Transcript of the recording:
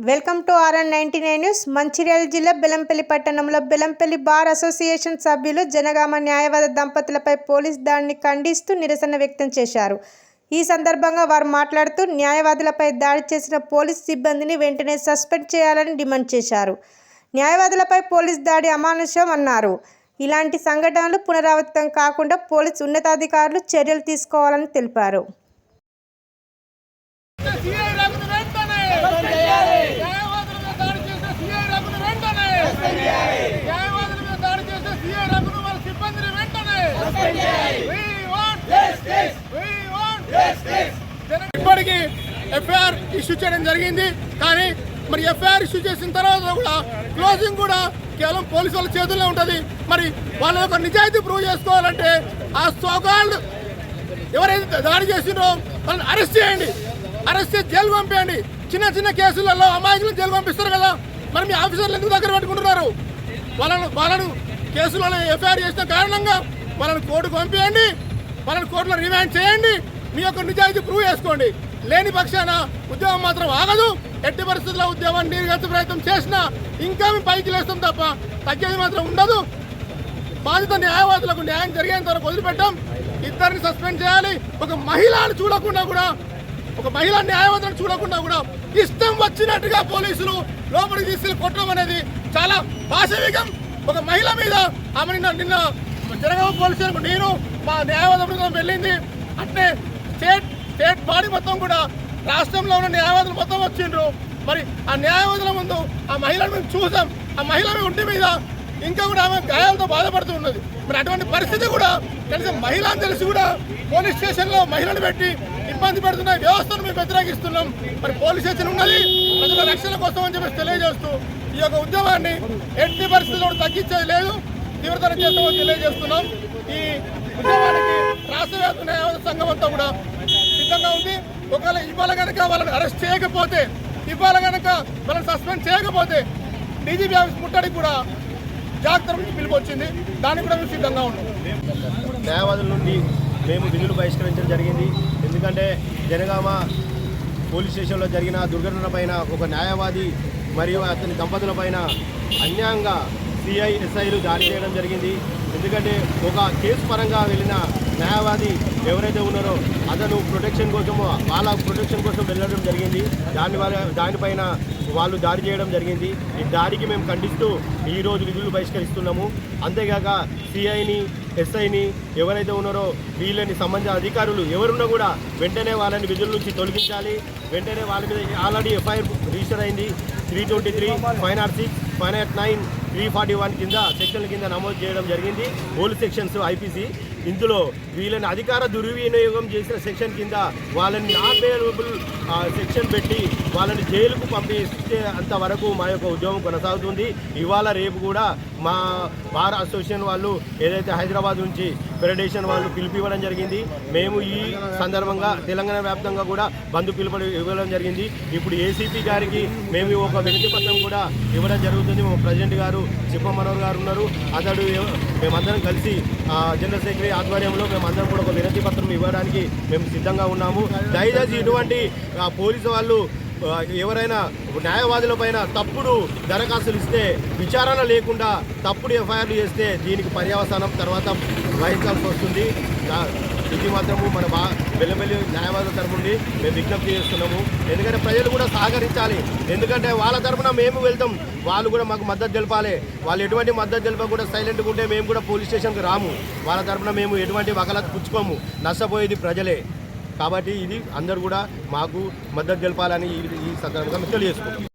Welcome to RN ninety nine news. Mancherial జిల్లా బెలంపల్లి పట్టణంలో Bellampalli bar association సభ్యులు జనగామ న్యాయవాద దంపతులపై పోలీస్ దాడిని ఖండిస్తూ నిరసన వ్యక్తం చేశారు. ఈ సందర్భంగా వారు మాట్లాడుతూ న్యాయవాదులపై దాడి చేసిన పోలీస్ సిబ్బందిని వెంటనే సస్పెండ్ చేయాలని డిమాండ్ చేశారు. న్యాయవాదులపై పోలీస్ దాడి అమానుషం అన్నారు. ఇలాంటి సంఘటనలు పునరావృతం కాకుండా పోలీస్ ఉన్నతాధికారులు చర్యలు తీసుకోవాలని తెలిపారు సీఐ రఘుని వెంటనే న్యాయవాదుల మీద దాడి చేసిన సీఐ రఘుని వెంటనే న్యాయవాదుల మీద దాడి చేసిన సీఐ రఘుని వాళ్ళ సిబ్బందిని వెంటనే We want We want జన- ఇప్పటికీ ఎఫ్ఐఆర్ ఇష్యూ చేయడం జరిగింది. కానీ మరి ఎఫ్ఐఆర్ ఇష్యూ చేసిన తర్వాత కూడా క్లోజింగ్ కూడా కేవలం పోలీసు వాళ్ళ చేతుల్లో ఉంటుంది. మరి వాళ్ళ యొక్క నిజాయితీ ప్రూవ్ చేసుకోవాలంటే ఆ సోకాల్డ్ ఎవరైతే దాడి చేసిండ్రో వాళ్ళని అరెస్ట్ చేయండి. అరెస్ట్ చేసి జైలు పంపేయండి. చిన్న చిన్న కేసులలో అమాయకులను జైలు పంపిస్తారు కదా. మరి మీ ఆఫీసర్లు ఎందుకు దగ్గర పెట్టుకుంటున్నారు? వాళ్ళను వాళ్ళను కేసులలో ఎఫ్ఐఆర్ చేసిన కారణంగా వాళ్ళని కోర్టుకు పంపేయండి. వాళ్ళని కోర్టులో రిమాండ్ చేయండి. మీ యొక్క నిజాయితీ ప్రూవ్ చేసుకోండి. లేని పక్షాన ఉద్యమం మాత్రం ఆగదు. ఎట్టి పరిస్థితుల్లో ఉద్యమాన్ని నీరుగచ్చే ప్రయత్నం చేసినా ఇంకా మేము పైకి లేస్తాం తప్ప తగ్గేది మాత్రం ఉండదు. బాధిత న్యాయవాదులకు న్యాయం జరిగేంత వరకు వదిలిపెట్టాం. ఇద్దరిని సస్పెండ్ చేయాలి. ఒక మహిళను చూడకుండా కూడా ఒక మహిళా న్యాయవాదులను చూడకుండా కూడా ఇష్టం వచ్చినట్టుగా పోలీసులు లోపలికి తీసుకెళ్ళి కొట్టడం అనేది చాలా పాశవికం ఒక మహిళ మీద ఆమె నిన్న నిన్న జనగామ పోలీసులకు నేను మా న్యాయవాద బృందం వెళ్ళింది. అంటే స్టేట్ స్టేట్ బాడీ మొత్తం కూడా రాష్ట్రంలో ఉన్న న్యాయవాదులు మొత్తం వచ్చిండ్రు. మరి ఆ న్యాయవాదుల ముందు ఆ మహిళను మేము చూసాం. ఆ మహిళ ఒంటి మీద ఇంకా కూడా ఆమె గాయాలతో బాధపడుతూ ఉన్నది. మరి అటువంటి పరిస్థితి కూడా కనీసం మహిళ అని తెలిసి కూడా పోలీస్ స్టేషన్లో మహిళను పెట్టి ఇబ్బంది పెడుతున్న వ్యవస్థను మేము వ్యతిరేకిస్తున్నాం. మరి పోలీస్ స్టేషన్ ఉన్నది. ప్రజల రక్షణ కోసం అని చెప్పేసి తెలియజేస్తూ ఈ యొక్క ఉద్యమాన్ని ఎట్టి పరిస్థితుల్లో తగ్గించేది లేదు. తీవ్రతరం చేస్తామని తెలియజేస్తున్నాం. ఈ ఉద్యమానికి రాష్ట్ర వ్యాప్త న్యాయవాద సంఘం అంతా కూడా సిద్ధంగా ఉంది. ఒకవేళ ఇవాళ కనుక వాళ్ళని అరెస్ట్ చేయకపోతే ఇవాళ కనుక వాళ్ళని సస్పెండ్ చేయకపోతే డీజీపీ ఆఫీస్ ముట్టడికి కూడా జాగ్రత్త నుంచి పిలుపు వచ్చింది దానికి కూడా మేము సిద్ధంగా ఉన్నాం. న్యాయవాదుల నుండి మేము విధులు బహిష్కరించడం జరిగింది. ఎందుకంటే జనగామ పోలీస్ స్టేషన్లో జరిగిన దుర్ఘటన పైన ఒక న్యాయవాది మరియు అతని దంపతుల పైన అన్యాయంగా సిఐ ఎస్ఐలు దాడి చేయడం జరిగింది. ఎందుకంటే ఒక కేసు పరంగా వెళ్ళిన న్యాయవాది ఎవరైతే ఉన్నారో అతను ప్రొటెక్షన్ కోసము వాళ్ళ ప్రొటెక్షన్ కోసం వెళ్ళడం జరిగింది. దాని వల్ల దానిపైన వాళ్ళు దాడి చేయడం జరిగింది. ఈ దాడికి మేము ఖండిస్తూ ఈరోజు విధులు బహిష్కరిస్తున్నాము. అంతేగాక సిఐని ఎస్ఐని ఎవరైతే ఉన్నారో వీళ్ళని సంబంధించిన అధికారులు ఎవరున్నా కూడా వెంటనే వాళ్ళని విధుల నుంచి తొలగించాలి. వెంటనే వాళ్ళ మీద ఆల్రెడీ ఎఫ్ఐఆర్ రిజిస్టర్ అయింది. Three twenty three five nought six five nought nine three forty one కింద సెక్షన్ల కింద నమోదు చేయడం జరిగింది. పోలీస్ సెక్షన్స్ ఐపీసీ ఇందులో వీళ్ళని అధికార దుర్వినియోగం చేసిన సెక్షన్ కింద వాళ్ళని నాన్ వేలబుల్ సెక్షన్ పెట్టి వాళ్ళని జైలుకు పంపిస్తే అంతవరకు మా యొక్క ఉద్యోగం కొనసాగుతుంది. ఇవాళ రేపు కూడా మా బార్ అసోసియేషన్ వాళ్ళు ఏదైతే హైదరాబాద్ నుంచి ఫెడరేషన్ వాళ్ళు పిలుపు ఇవ్వడం జరిగింది. మేము ఈ సందర్భంగా తెలంగాణ వ్యాప్తంగా కూడా బంధు పిలుపు ఇవ్వడం జరిగింది. ఇప్పుడు ఏసీపీ గారికి మేము ఒక వినతి పత్రం కూడా ఇవ్వడం జరుగుతుంది. మా ప్రెసిడెంట్ గారు చిప్ప గారు ఉన్నారు. అతడు మేమందరం కలిసి జనరల్ సెక్రటరీ ఆధ్వర్యంలో మేమందరం కూడా ఒక వినతి పత్రం ఇవ్వడానికి మేము సిద్ధంగా ఉన్నాము. దయచేసి ఇటువంటి పోలీసు వాళ్ళు ఎవరైనా న్యాయవాదుల పైన తప్పుడు దరఖాస్తులు ఇస్తే విచారణ లేకుండా తప్పుడు ఎఫ్ఐఆర్లు చేస్తే దీనికి పర్యవసానం తర్వాత వహించాల్సి వస్తుంది. ఇది మాత్రము మన బా వెల్లమెల్లి న్యాయవాదుల తరపుండి మేము విజ్ఞప్తి చేస్తున్నాము. ఎందుకంటే ప్రజలు కూడా సహకరించాలి. ఎందుకంటే వాళ్ళ తరపున మేము వెళ్తాం. వాళ్ళు కూడా మాకు మద్దతు తెలపాలి. వాళ్ళు ఎటువంటి మద్దతు తెలపకుండా సైలెంట్గా ఉంటే మేము కూడా పోలీస్ స్టేషన్కి రాము. వాళ్ళ తరపున మేము ఎటువంటి వకలత్ పుచ్చుకోము. నష్టపోయేది ప్రజలే. కాబట్టి ఇది అందరు కూడా మాకు మద్దతు తెలపాలని ఈ సందర్భంగా తెలియజేసుకుంటాం